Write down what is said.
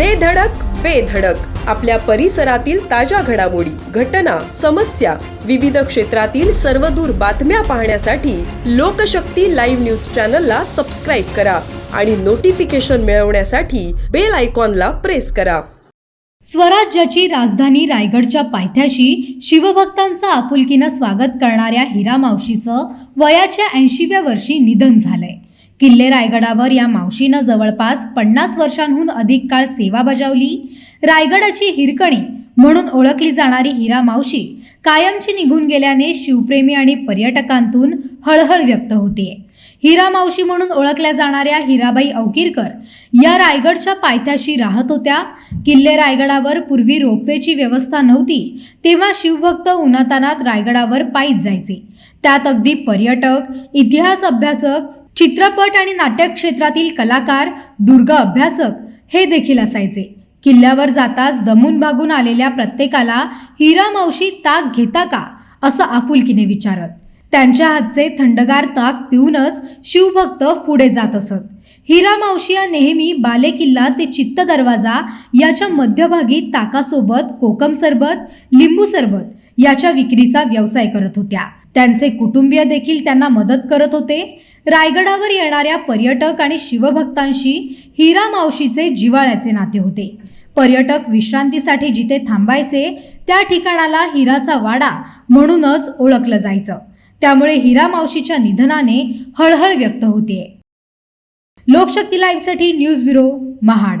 दे धडक बेधडक आपल्या परिसरातील ताज्या घडामोडी घटना समस्या विविध क्षेत्रातील सर्वदूर बातम्या पाहण्यासाठी लोकशक्ती लाईव्ह न्यूज चॅनलला सबस्क्राईब करा आणि नोटिफिकेशन मिळवण्यासाठी बेल आयकॉनला प्रेस करा. स्वराज्याची राजधानी रायगडच्या पायथ्याशी शिवभक्तांचं आपुलकीनं स्वागत करणाऱ्या हिरा मावशीचं वयाच्या ऐंशीव्या वर्षी निधन झालंय. किल्ले रायगडावर या मावशीनं जवळपास पन्नास वर्षांहून अधिक काळ सेवा बजावली. रायगडाची हिरकणी म्हणून ओळखली जाणारी हिरा मावशी कायमची निघून गेल्याने शिवप्रेमी आणि पर्यटकांतून हळहळ व्यक्त होते. हिरा मावशी म्हणून ओळखल्या जाणाऱ्या हिराबाई अवकिरकर या रायगडच्या पायथ्याशी राहत होत्या. किल्ले रायगडावर पूर्वी रोपवेची व्यवस्था नव्हती तेव्हा शिवभक्त उन्हातानात रायगडावर पायीच जायचे. त्यात अगदी पर्यटक इतिहास अभ्यासक चित्रपट आणि नाटक क्षेत्रातील कलाकार दुर्ग अभ्यासक हे देखील असायचे. किल्ल्यावर जाताच दमून भागून आलेल्या प्रत्येकाला हिरा मावशी ताक घेता का? असं आपुलकीने विचारत. त्यांच्या हातचे थंडगार ताक पिऊनच शिवभक्त पुढे जात असत. हिरा मावशी या नेहमी बालेकिल्ला ते चित्त दरवाजा याच्या मध्यभागी ताकासोबत कोकम सरबत लिंबू सरबत याच्या विक्रीचा व्यवसाय करत होत्या. त्यांचे कुटुंबीय देखील त्यांना मदत करत होते. रायगडावर येणाऱ्या पर्यटक आणि शिवभक्तांशी हिरा मावशीचे जिवाळ्याचे नाते होते. पर्यटक विश्रांतीसाठी जिथे थांबायचे त्या ठिकाणाला हिराचा वाडा म्हणूनच ओळखलं जायचं. त्यामुळे हिरा मावशीच्या निधनाने हळहळ व्यक्त होते लोकशक्ती लाईव्हसाठी न्यूज ब्युरो महाड.